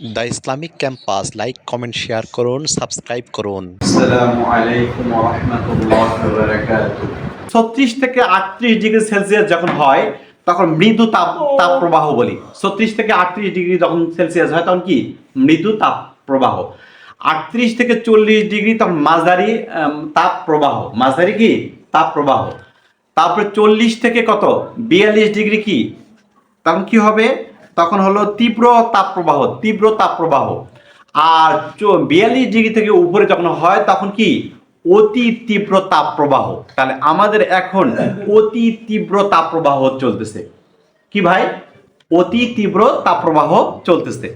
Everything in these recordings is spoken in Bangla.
The Islamic campus like comment share করুন সাবস্ক্রাইব করুন। আসসালামু আলাইকুম ওয়া রাহমাতুল্লাহি ওয়া বারাকাতুহু ছত্রিশ থেকে আটত্রিশ ডিগ্রি সেলসিয়াস যখন হয় তখন মৃদু তাপ তাপ প্রবাহ বলি। ছত্রিশ থেকে আটত্রিশ ডিগ্রি যখন সেলসিয়াস হয় তখন কি? মৃদু তাপ প্রবাহ। আটত্রিশ থেকে চল্লিশ ডিগ্রি তখন মাঝারি তাপ প্রবাহ। মাঝারি কি? তাপ প্রবাহ। তারপরে চল্লিশ থেকে কত? বিয়াল্লিশ ডিগ্রি কি? তখন কি হবে? তখন হলো তীব্র তাপ প্রবাহ তীব্র তাপ প্রবাহ আর বিয়াল্লিশ ডিগ্রি থেকে উপরে যখন হয়, তখন কি? অতি তীব্র তাপ প্রবাহ তাহলে আমাদের এখন অতি তীব্র তাপ প্রবাহ চলতেছে। কি ভাই? অতি তীব্র তাপ প্রবাহ চলতেছে।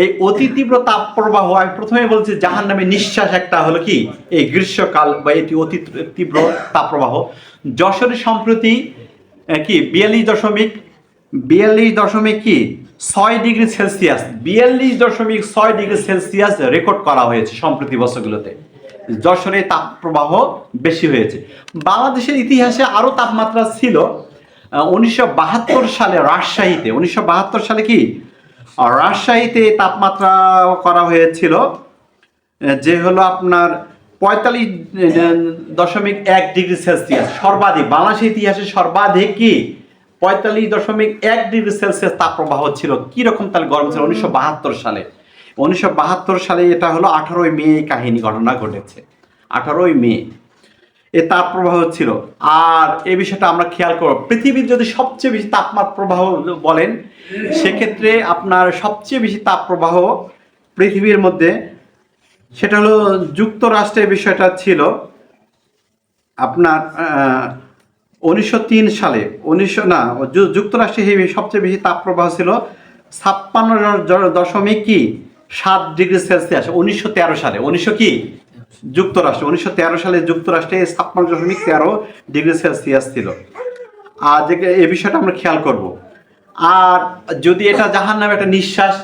এই অতি তীব্র তাপ প্রবাহ আমি প্রথমে বলছি জাহান নামে নিঃশ্বাস একটা হলো কি? এই গ্রীষ্মকাল বা এটি অতি তীব্র তাপ প্রবাহ যশোরে সম্প্রতি কি? বিয়াল্লিশ দশমিক বিয়াল্লিশ দশমিক কি? ছয় ডিগ্রি সেলসিয়াস, বিয়াল্লিশ দশমিক ছয় ডিগ্রি সেলসিয়াস রেকর্ড করা হয়েছে সম্প্রতি বছরগুলোতে। যশোরে তাপপ্রবাহ বেশি হয়েছে। বাংলাদেশের ইতিহাসে আরও তাপমাত্রা ছিল উনিশশো বাহাত্তর সালে রাজশাহীতে। উনিশশো বাহাত্তর সালে কি? রাজশাহীতে তাপমাত্রা করা হয়েছিল যে হলো আপনার পঁয়তাল্লিশ দশমিক এক ডিগ্রি সেলসিয়াস। সর্বাধিক, বাংলাদেশের ইতিহাসে সর্বাধিক কি? পঁয়তাল্লিশ দশমিক এক ডিগ্রি সেলসিয়াস তাপপ্রবাহ ছিল। কি রকম তাহলে গরম ছিল? উনিশশো বাহাত্তর সালে। উনিশশো বাহাত্তর সালে এটা হলো আঠারোই মে এই কাহিনী ঘটনা ঘটেছে। আঠারোই মে। এ তাপ প্রবাহ ছিল। আর এই বিষয়টা আমরা খেয়াল করব। পৃথিবীর যদি সবচেয়ে বেশি তাপমাত্রা প্রবাহ বলেন, সেক্ষেত্রে আপনার সবচেয়ে বেশি তাপ প্রবাহ পৃথিবীর মধ্যে, সেটা হলো যুক্তরাষ্ট্রের বিষয়টা ছিল। আপনার উনিশশো তিন সালে, উনিশশো, না যুক্তরাষ্ট্রে সবচেয়ে বেশি তাপপ্রবাহ ছিল ছাপ্পান্ন দশমিক কি? সাত ডিগ্রি সেলসিয়াস, উনিশশো তেরো সালে। উনিশশো কি? যুক্তরাষ্ট্র। উনিশশো তেরো সালে যুক্তরাষ্ট্রে ছাপ্পান্ন দশমিক তেরো ডিগ্রি সেলসিয়াস ছিল। আর যে, এ বিষয়টা আমরা খেয়াল করব। আর যদি এটা জাহান নামে একটা নিঃশ্বাস,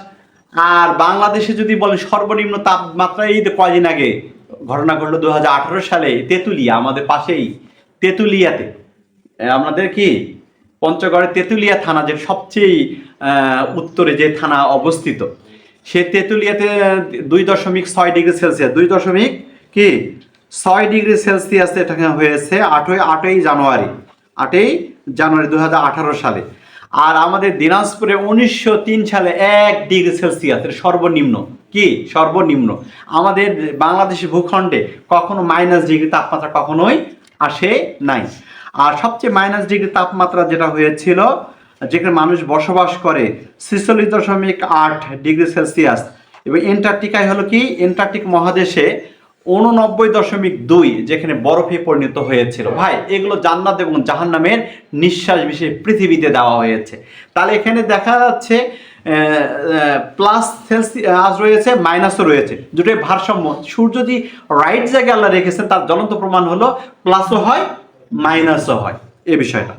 আর বাংলাদেশে যদি বলেন সর্বনিম্ন তাপমাত্রা, এই কয়দিন আগে ঘটনা ঘটলো দু হাজার আঠেরো সালে তেঁতুলিয়া, আমাদের পাশেই, তেঁতুলিয়াতে। আমাদের কি পঞ্চগড়ের তেঁতুলিয়া থানা যে সবচেয়ে উত্তরে যে থানা অবস্থিত, সে তেঁতুলিয়াতে দুই দশমিক ছয় ডিগ্রি সেলসিয়াস, দুই দশমিক কি ছয় ডিগ্রি সেলসিয়াস এটা হয়েছে? আটই আটই জানুয়ারি আটই জানুয়ারি দু হাজার আঠারো সালে। আর আমাদের দিনাজপুরে উনিশশো তিন সালে এক ডিগ্রি সেলসিয়াসের সর্বনিম্ন, কি সর্বনিম্ন। আমাদের বাংলাদেশের ভূখণ্ডে কখনো মাইনাস ডিগ্রি তাপমাত্রা কখনোই আসে নাই। আর সবচেয়ে মাইনাস ডিগ্রি তাপমাত্রা যেটা হয়েছিল, যেখানে মানুষ বসবাস করে, ছিচল্লিশ দশমিক আট ডিগ্রি সেলসিয়াস এবং এন্টার্কটিকায় হলো কি? এন্টার্কটিক মহাদেশে উননব্বই দশমিক দুই, যেখানে বরফে পরিণত হয়েছিল। ভাই, এগুলো জান্নাত এবং জাহান্নামের নিঃশ্বাস বিশেষ পৃথিবীতে দেওয়া হয়েছে। তাহলে এখানে দেখা যাচ্ছে প্লাস সেলসিয়াস রয়েছে মাইনাসও রয়েছে। দুটোই ভারসাম্য। সূর্য যদি রাইট জায়গায় আল্লাহ রেখেছেন, তার জ্বলন্ত প্রমাণ হলো প্লাসও হয় মাইনাসও হয় এ বিষয়টা।